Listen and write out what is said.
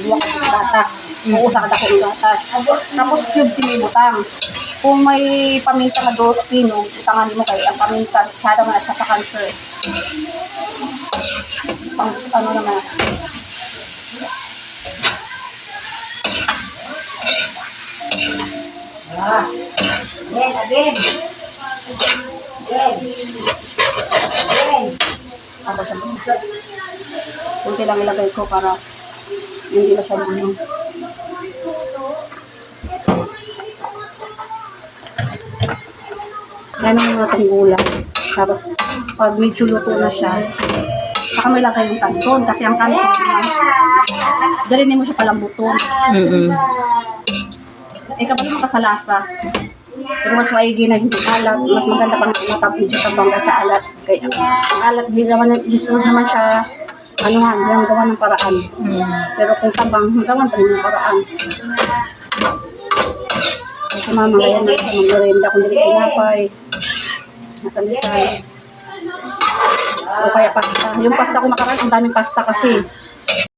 duwa ka ng gatas. Oo, sa kadako ng gatas. Tapos cube sinibutang. Kung may paminta nga do, pino, utangan mo kay ang paminta, sada at sa cancer. Pang, ano naman, Again, again. Again. Again. Ako siya. Kunti lang ilagay ko para hindi na siya ano. Yan ang mga tanggulang. Tapos, pag medyo luto na siya, saka may lagay yung kanton. Kasi ang kanton dalhin mo siya palambuton. Mm-mm. Eh, kapag mo ka sa lasa, pero mas maigi na hindi alat, mas maganda pang matapin siya sa bangga sa alat. Kaya, ang alat, di naman, gusto naman siya, anuhan, yung gawa ng paraan. Mm. Pero kung tabang, gawan pa rin ng paraan. Kasi mama, kaya na sa mga merienda, kung dili tinapay, natalisay. O kaya pasta. Yung pasta ko nakaraan, ang daming pasta kasi.